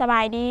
สบายดี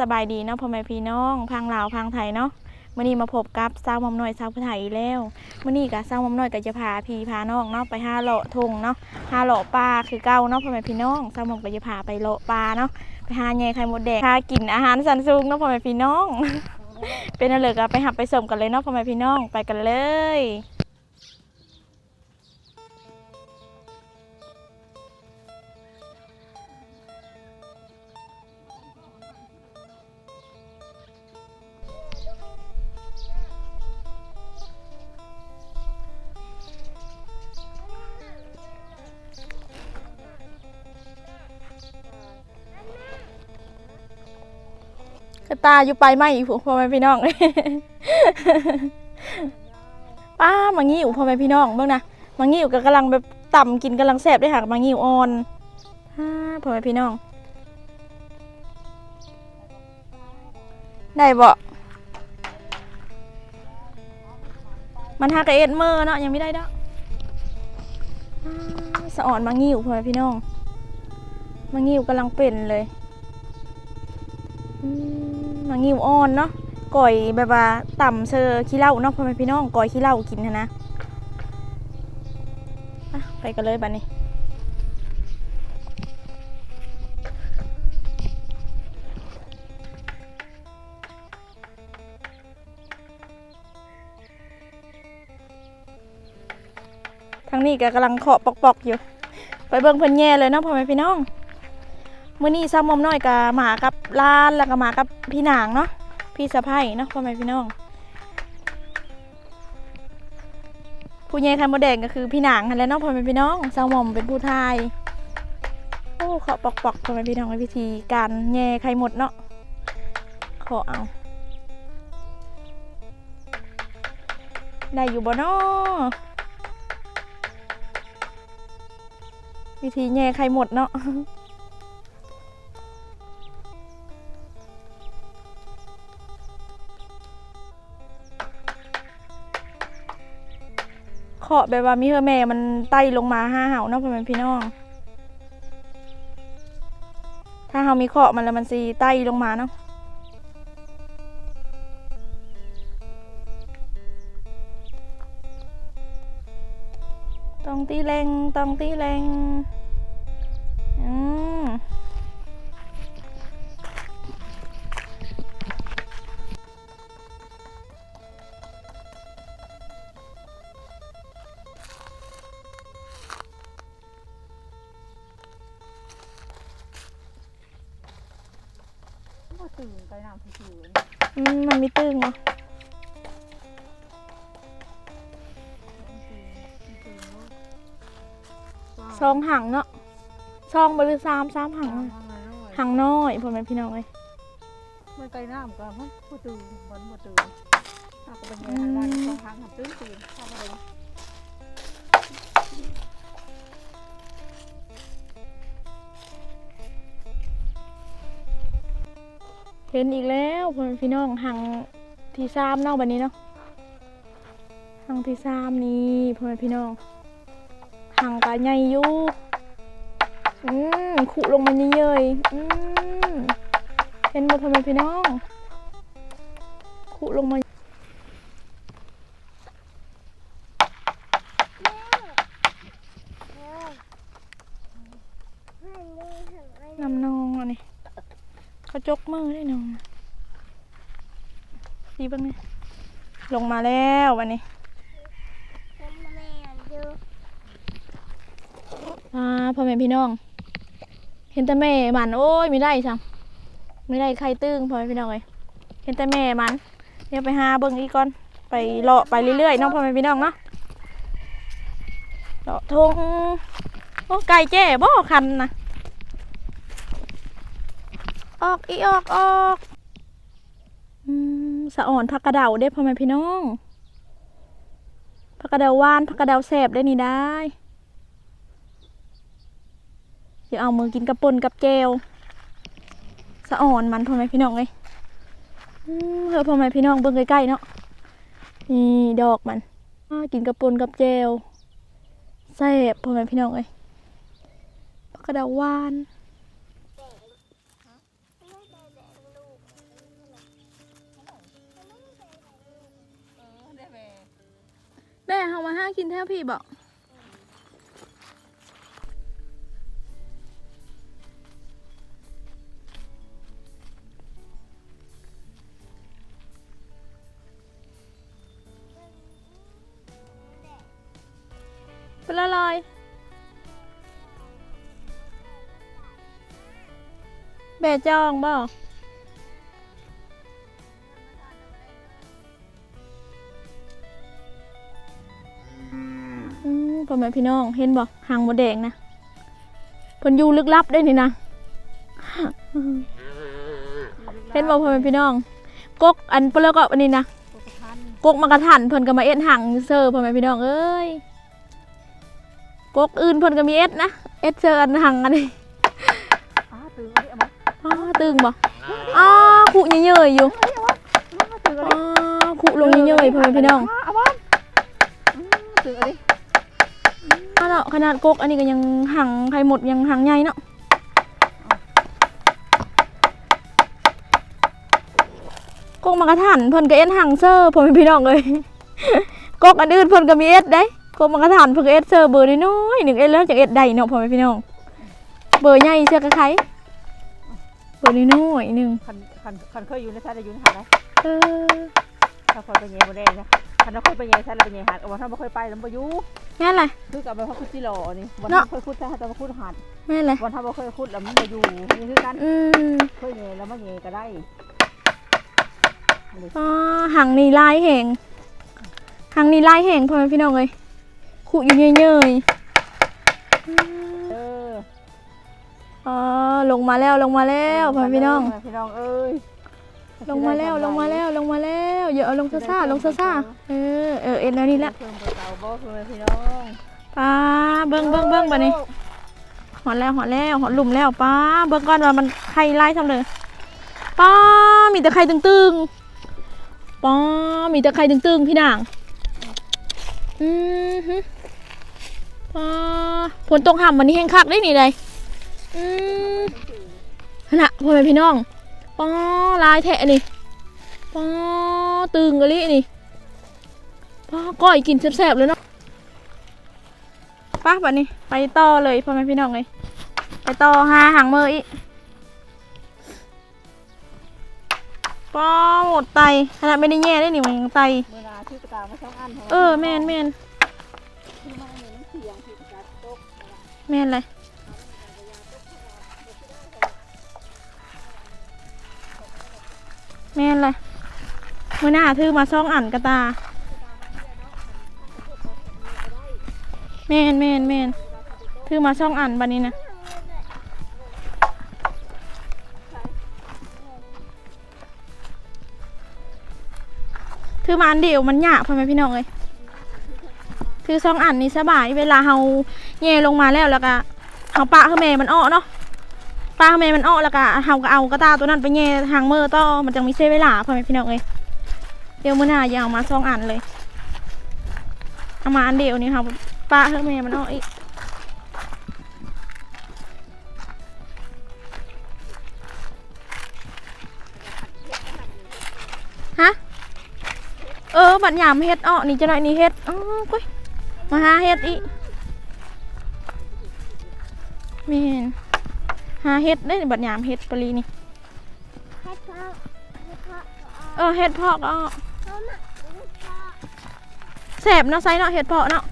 สบายดีเนาะพ่อแม่พี่น้องพังลาวพังไทยเนาะมื่อนี้มาพบกับสาวมอมน้อยสาวผู้ไทยแล้วมื่อนี้กับสาวมอมน้อยก็จะพาพี่พาน้องเนาะไปห้าเลาะทงเนาะห้าเลาะปลาคือเก่าเนาะพ่อแม่พี่น้องสาวมอมก็จะพาไปเลาะปลาเนาะไปหาแง่ไข่มดแดงพากินอาหารสันซุงเนาะพ่อแม่พี่น้อง เป็นอะไรก็ไปหับไปสมกันเลยเนาะพ่อแม่พี่น้องไปกันเลย ตาอยู่ไปไหมอีกพ่อแม่พี่น้องป้ามังงี้อยู่พ่อแม่พี่น้องเบิ่งนะมังงี้อยู่ก็กำลังแบบต่ำกินกำลังแซบได้ค่ะมังงี้อ่อนฮ่าพ่อแม่พี่น้อง ได้บ่มันหากเอ็ดเมอร์เนาะยังไม่ได้เนาะอ่าสะอ่อนมังงี้อยู่พ่อแม่พี่น้องมังงี้อยู่กำลังเป็นเลย อืม งงิวอ่อนเนาะก่อยแบบว่าต่ำเชอขี้เหล้าเนาะพ่อแม่พี่น้องก่อยขี้เหล้ากินนะอะไปกันเลยบัดนี้ทางนี้ก็กำลังเคาะปอกๆอยู่ ไปเบิ่งเพิ่นแย่เลยเนาะพ่อแม่พี่น้อง มื่อนี้ซ้ำมอมน้อยกับหมากับล้านแล้วก็หมากับพี่นางเนาะพี่สะพ้ายเนาะพ่อแม่พี่น้อง ผู้ใหญ่ไข่มดแดงก็คือพี่นางนั่นแหละเนาะพ่อแม่พี่น้องซ้ำมอมเป็นผู้ทายโอ้ขอปอกปอกๆพ่อแม่พี่น้องในพิธีการแย่ไข่หมดเนาะขอเอาได้อยู่บ่เนาะวิธีแย่ไข่หมดเนาะ เคาะแบบว่ามีเฮอแม่มันไต่ลงมาห้าเห่าเนาะพ่อแม่พี่น้อง ถ้าเฮามีเคาะมันแล้วมันสีไต่ลงมาเนาะต้องตีแรงต้องตีแรง มมันมีตึงเนาะซองหังเนาะซองบหริสามสามหังหังน้อยพ่อแม่พี่น้องเอ้ยมันไกลน้ำก็มันบ่ตื่นมันบ่ตื่นถ้าก็เป็นยังไงต้องทางหับตื่นตื่นถ้าบ่ได้ เห็นอีกแล้วพ่อแม่พี่น้องหังที่สามเนาะบันนี้เนาะหังที่สามนี่พ่อแม่พี่น้องหังกะใหญ่อยู่อืมขุลงมาเยอะๆอืมเห็นบ่พ่อแม่พี่น้องขุลงมาน้ำนองอันนี้ เขาจกมือได้น้องดีบ้างเนี่ยลงมาแล้ววันนี้อ่าพ่อแม่พี่น้อง เห็นแต่แม่มันโอ้ยไม่ได้ซ้ำไม่ได้ใครตึงพ่อแม่พี่น้องเลยเห็นแต่แม่มันเดี๋ยวไปหาเบิ่งอีกก่อนไปเลาะไปเรื่อยๆน้องพ่อแม่พี่น้องเนาะเลาะทงโอ้ไก่แจ้บ่คันนะ ออกอีออกออกอืมสะอ่อนผักกระเดาเด้พ่อแม่พี่น้องผักกระเดาหวานผักกระเดาแสบได้นี่ได้ เดี๋ยวเอามือกินกับปนกับแจวสะอ่อนมันพ่อแม่พี่น้องเลยอืมเฮ้ยพ่อแม่พี่น้องเบิ่งใกล้ๆเนาะนี่ดอกมันกินกับปนกับแจวแสบพ่อแม่พี่น้องเลยผักกระเดาหวาน มาห้ากินแท้พี่บอกเป็นละลอยแบะจองบอืม พ่อแม่พี่น้อง เห็นบ่หางมดแดงนะเพิ่นอยู่ลึกลับได้นี่นะ เห็นบ่พ่อแม่พี่น้อง กกอันเปลือกก็อันนี้นะตัวกระทันกกมากระทันเพิ่นก็มาเอ็ดหังเซอร์พ่อแม่พี่น้องเอ้ย กกอื่นเพิ่นก็มีเอ็ดนะ เอ็ดเซอร์อันหังอันนี้อ้าตื่นอันนี้เอามาอ้าตึงบ่อ้าขุเยอะๆอยู่อ้าตื่นอันอ้านี้ขุลงเยอะๆพ่อแม่พี่น้องเอาบ้านตื่นอันนี้อ้า เนาะขนาดกกอันนี้ก็ยังหังไข่หมดยังหังใหญ่เนาะกกมากระทันเพิ่นก็เอ็ดหังเซอร์พ่อแม่พี่น้องเอ้ยกกอันอื่นเพิ่นก็มีเอ็ดได้กกมากระทันเพิ่นก็เอ็ดเซอร์เบอร์น้อยๆหนึ่งเอ็ดแล้วจะเอ็ดได้เนาะพ่อแม่พี่น้องเบอร์ใหญ่เชื่อกระไขเบอร์น้อยๆหนึ่งคันคันคันเคยอยู่ในชาติอยู่ในหาดนะเออถ้าคอยไปเย่บ่ได้นะคันเราเคยไปเย่ชาติเราไปเย่หาดเอาวันถ้าบ่เคยไปแล้วบ่อยู่ แม่นไรคือกับแบบว่าคุดจิโร่นี่วันเนาะถ้าเคยคุดแต่ถ้าจะมาคุดหาดแม่นไรวันถ้าบ่เคยคุดแล้วมันบ่อยู่นี่คือกันอืมเคยเย่แล้วมาเย่ก็ได้อ๋อหังนี่ลายแหงหังนี่ลายแหงพ่อแม่พี่น้องเลยขุอยู่เยยๆอืมเอออ๋อลงมาแล้วลงมาแล้วพ่อแม่พี่น้องพี่น้องเอ้ย ลงมาแล้วลงมาแล้วลงมาแล้วอย่าเอาลงซ่าลงซ่าเออเออเอ็นแล้วนี่ละเพิ่มเตาบ่เพิ่มพี่น้องป้าเบิ้งเบิ้งเบิ้งบัดนี้หอดแล้วหอดแล้วหอดหลุมแล้วป้าเบิ้งก่อนว่ามันไข่ไล่ทำเลยป้ามีแต่ไข่ตึงๆป้ามีแต่ไข่ตึงๆพี่นางอือฮึป้าฝนตกห่ำวันนี้แห้งคักได้นี่เลยอืมขณะพ่อแม่พี่น้อง ป้าลายแทะนี่ป้าตึงกะลินี่ป้าก้อยกินแซ่บๆเลยเนาะป้าบัดนี้ ไปต่อเลยพ่อแม่พี่น้องเลยไปต่อหาหางมืออีกป้อหมดไตขนาดไม่ได้แย่ได้นี่มันยังไตเมื่อนาที่ตามาช่องอันเออแม่นแม่นที่มาเนี่ยน้ำเสียงที่ตาตกแม่นเลย แม่นเลยมือหน้าถือมาซ่องอันกระตา แม่นแม่นแม่นถือมาซ่องอันบันนี้นะถือมาอันเดียวมันหยากพ่อแม่พี่น้องเลยถือสองอันนี่สบาย เวลาเฮาแย่ลงมาแล้วแล้วก็เฮาปะให้แม่มันอ้อเนาะ ปะให้แม่มันอ้อแล้วก็เฮาก็เอากระตาตัวนั้นไปแย่ทางเมื่อต่อมันจังมีเสียเวลาพ่อแม่พี่น้องเลยเดี๋ยวมื้อหน้าอย่าเอามาสองอันเลยเอามาอันเดียวนี่เฮาปะให้แม่มันอ้ออีกฮะเออบัดยามเฮ็ดอ้อนี่จะหน่อยนี่เฮ็ดอ๋อก้ยมาหาเฮ็ดอีกแม่น หาเฮ็ดได้บัดยามเฮ็ดปลีนี่เออเฮ็ดเพาะก็อ้อแสบเนาะไซเนาะเฮ็ดเพาะเนาะ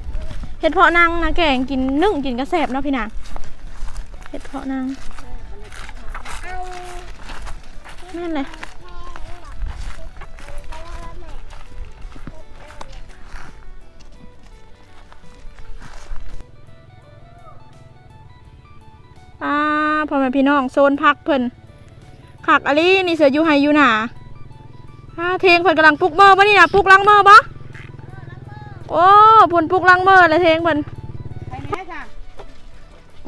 เฮ็ดเพาะนางนะแกงกินนึ่งกินก็แสบเนาะพี่นางเฮ็ดเพาะนางแม่นเลย พ่อแม่พี่น้องโซนพักเพิ่นขักอะลีนี่เสืออยู่ไฮอยู่หนาป้าเทงเพิ่นกำลังปลุกเมอร์บ่นี่นะปลุกลังเมอร์บ่โอ้เพิ่นปลุกลังเมอร์เลยเทงเพิ่นไปแม่จ้ะ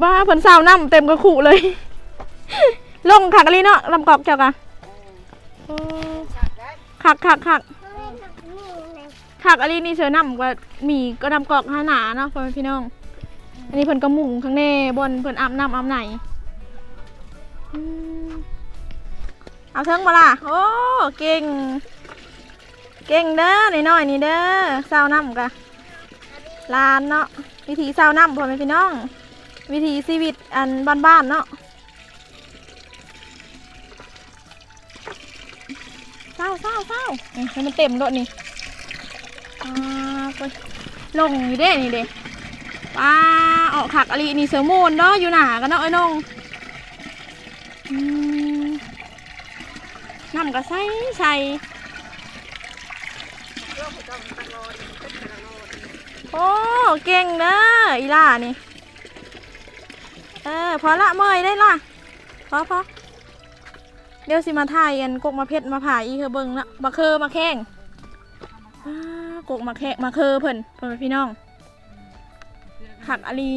บ้าเพิ่นสาวน้ำเต็มกระขู่เลย ลงขักอะลีเนาะลำกอกเจ้ากะโอ้ขักขักขักขักอะลีนี่เสือน้ำก็มีก็ดำกอกหาหนาเนาะพ่อแม่พี่น้อง อันนี้เพิ่นก็มุงข้างในบนเพิ่นอาบน้ำอาบไหนอืม เอาเทิงมาล่ะ โอ้ เก่ง เก่งเด้อนี่น้อยๆนี่เด้อสาวน้ำกะลานเนาะ วิถีชาวน้ำพ่อแม่พี่น้อง วิถีชีวิตอันบ้านๆเนาะเศร้าเศร้าเศร้าอืมให้มันเต็มรถนี่อ่าไปลงอยู่เด้นี่เด้ปลาออกขักอะไรนี่เสือมูนเนาะอยู่หนากันเนาะไอ้น้อง น้ำก็ใส่ใส่โอ้เก่งเด้ออีล่านี่ เออพอละเมยได้ละพอพอเดี๋ยวสิมาถ่ายกันกกมาเพชรมาผ่าอีคือเบิงละมาเคอมาแข้งอ้ากกมาแข้งมาเคอเพิ่นเพิ่นพี่น้องหักอลี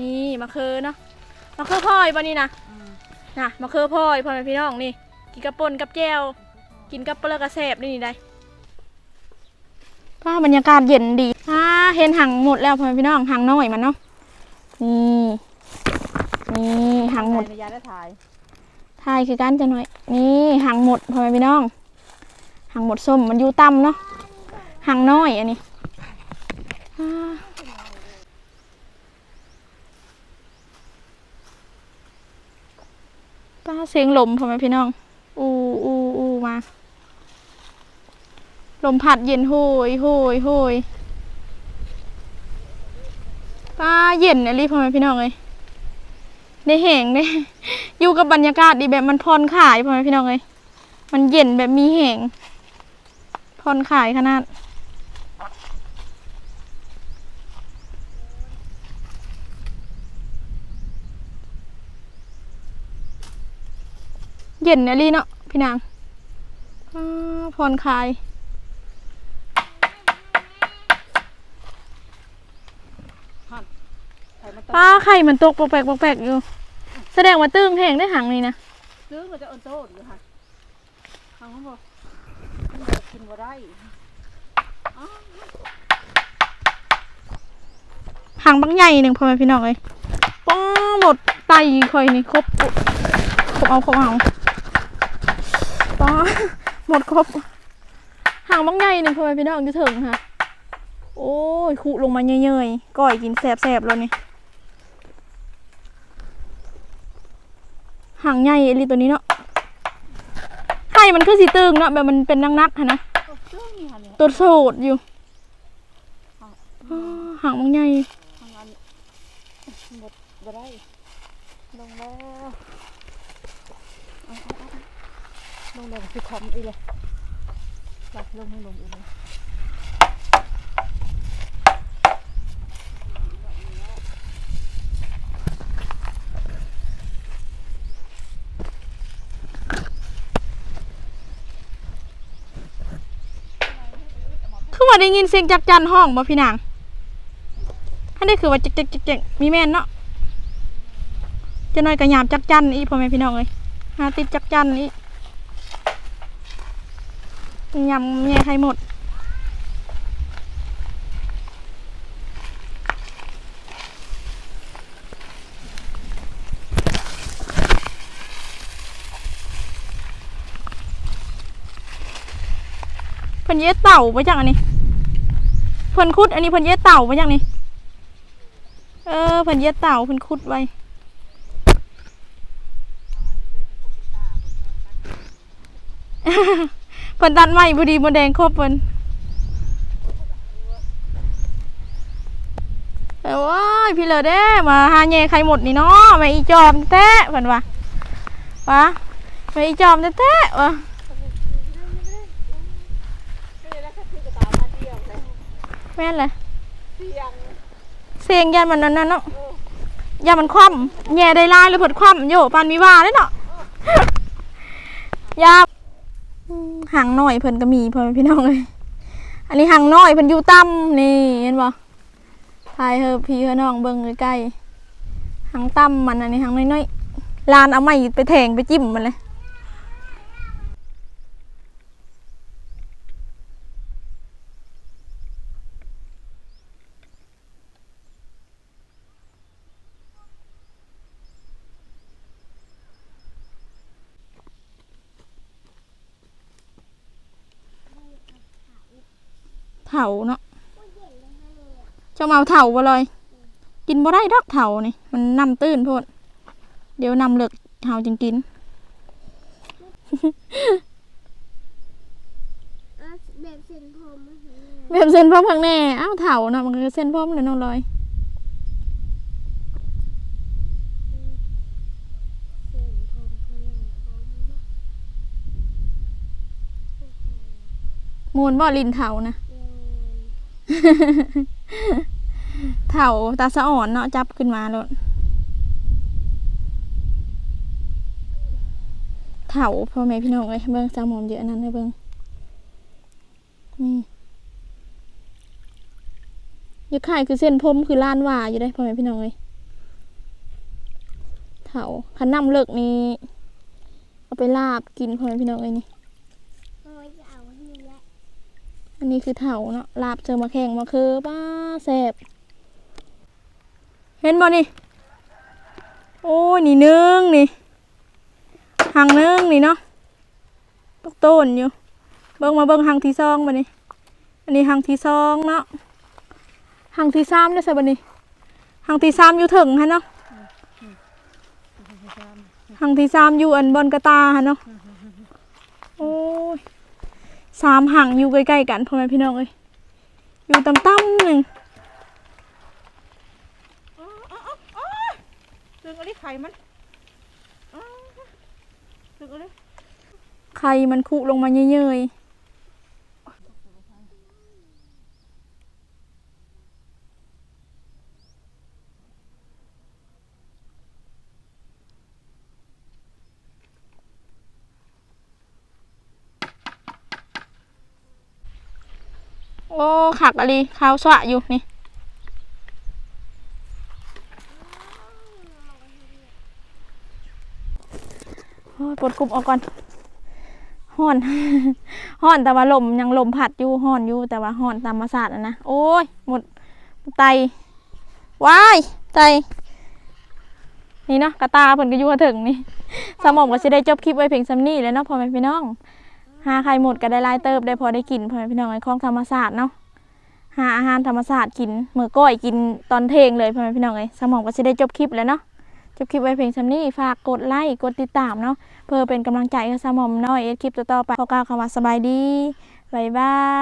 นี่มาเคอเนาะมาเคอพ่อยปะนี่นะน่ะมาเคอพ่อยพ่อแม่พี่น้องนี่ กินกับปนกับแจวกินกับเปลือกกระแสบนี่นี่ได้ป้าบรรยากาศเย็นดีอ่าเห็นหังหมดแล้วพ่อแม่พี่น้องหังน้อยมันเนาะนี่นี่หังหมดในยาได้ถ่ายทายคือกันจะหน่อย นี่หังหมดพ่อแม่พี่น้องหังหมดส้มมันอยู่ต่ำเนาะหังน้อยอันนี้อ่า ป้าเสียงลมพ่อแม่พี่น้อง อูอูอูมา ลมพัดเย็นโหยโหยโหยป้าเย็นอะไรพ่อแม่พี่น้องเลยในแหงเนี่ยอยู่กับบรรยากาศดีแบบมันผ่อนคลายพ่อแม่พี่น้องเลยมันเย็นแบบมีแหงผ่อนคลายขนาด ย็นอะไรเนาะพี่นางอ่าผ่อนคลายถ่ายมาต้ป้าไข่มันตกปอกแปกปอกแปกอยู่ แสดงว่าตึงแหงได้หังนี่นะซื้อก็จะเอินโต้อยู่ค่ะทางเขาบอกมันจะกินบ่ได้หังบางใหญ่หนึ่งพ่อแม่พี่น้องเลยป้าหมดไตคอยนี่ครบครบเอาครบเอา ป้าหมดครบหังบางใหญ่หนึ่งพ่อแม่พี่น้องจะถึงค่ะ โอ้ยขุลงมาเยยๆก่อยกินแสบๆแล้วนี่หางใหญ่เอหลีตัวนี้เนาะไข่มันคือสีตึงเนาะแบบมันเป็นนักๆค่ะนะก็ซื้อนี่ค่ะเนี่ยตัวโสดอยู่อ้าหางบางใหญ่ทางอันหมดบ่ได้ลงแล้วเอาเอาเอาลง แล้วคือคอมอีเลยหลับลงให้ลงอีเลยคือว่าได้ยินเสียงจักจันห้องบ่พี่นางอันนี้คือว่าจักจักจักจักมีแม่นเนาะจะน้อยกระยามจักจันอีพ่อแม่พี่น้องเลยหาติดจักจันอี ยำแย่ใครหมด เพิ่นเย็ดเต่าไปจังอันนี้ เพิ่นคุด อันนี้เพิ่นเย็ดเต่าไปจังนี่เออเพิ่นเย็ดเต่าเพิ่นคุดไว้ฮ่า เพิ่นตัดไม้พอดีบนแดงครบเพิ่นเอ้ยว้ายพี่เลอเด้มาหาแย่ใครหมดนี่เนาะมาอีจอมแท้เพิ่นว่าว่ามาอีจอมแท้ๆว่ะแม่นเลยเสียงยันมันนั่นน่ะเนาะยันมันคว่ำแย่ได้ลายเลยผดคว่ำโยปานมีว่าเลยเนาะยา หางน้อยเพิ่นก็มีพ่อพี่น้องเลย อันนี้หางน้อยเพิ่นอยู่ต่ำนี่เห็นบ่ทายเฮอพี่เฮอน้องเบิ่งใกล้ๆหางต่ำมันอันนี้หางน้อยๆลานเอาไม้ไปแทงไปจิ้มมันเลย เถาเนาะเจ้ามาเอาเถาบ่เลย กินบ่ได้ดอกเถานี่ มันนำตื้นโพดเดี๋ยวนำเลิกเถาจึงกินอะแบบเส้นผมอะค่ะแบบเส้นพร้อมข้างแน่อ้าวเถาเนาะมันก็เส้นพร้อมเลยน้องลอยเส้นผมขยายผมเนาะมูนบ่ลินเถานะแม่น เถาตาสะอ่อนเนาะจับขึ้นมาโลดเถาพ่อแม่พี่น้องเอ้ยเบิ่งสามอมเยอะนั่นให้เบิ่งนี่ยังไข่คือเส้นผมคือล้านว่าอยู่ได้พ่อแม่พี่น้องเอ้ยเถาขันน้ำเลิกนี่เอาไปลาบกินพ่อแม่พี่น้องเอ้ยนี่ โอ้ยจะเอาที่ละ อันนี้คือเถาเนาะลาบเจอมาแข่งมาคือป้าแสบเห็นบ่นี่ โอ้ยนี่นึงนี่หางนึงนี่เนาะตกต้นอยู่ เบิ่งมาเบิ่งหางที่ซองบ่นี่อันนี้หางที่ซองเนาะหางที่สามได้ใส่บ่นี่หางที่สามอยู่ถึงฮะเนาะหางที่สามอยู่อันบนกระตาฮะเนาะโอ้ย สามห่างอยู่ใกล้ๆกันพ่อแม่พี่น้องเอ้ยอยู่ต่ำๆหนึ่งดึงอะไรไข่มันดึงอะไรไข่มันคุลงมาเยอะๆโอ้ขักอะไรข้าวสวะอยู่นี่โอ้ปวดกลุ่มออกก่อนห่อนห่อนแต่ว่าลมยังลมพัดอยู่ห่อนอยู่แต่ว่าห่อนตามมาศาสตร์นะโอ้ยหมดไตว้ายไตนี่เนาะกระตาเพิ่นก็อยู่กระถึงนี่สมองก็สิได้จบคลิปไว้เพียงซ้ำนี้แล้วเนาะพ่อแม่พี่น้อง หาไข่หมดก็ได้ลายเติบได้พอได้กินพ่อแม่พี่น้องไอ้ของธรรมศาสตร์เนาะหาอาหารธรรมศาสตร์กินมือก้อยกินตอนเทงเลยพ่อแม่พี่น้องไอ้สมองก็จะได้จบคลิปแล้วเนาะจบคลิปไว้เพียงซ้ำนี้ฝากกดไลค์กดติดตามเนาะเพื่อเป็นกำลังใจให้สมองน้อยเอ็ดคลิปต่อๆไปขอกล่าวคำว่าสบายดีบ๊ายบาย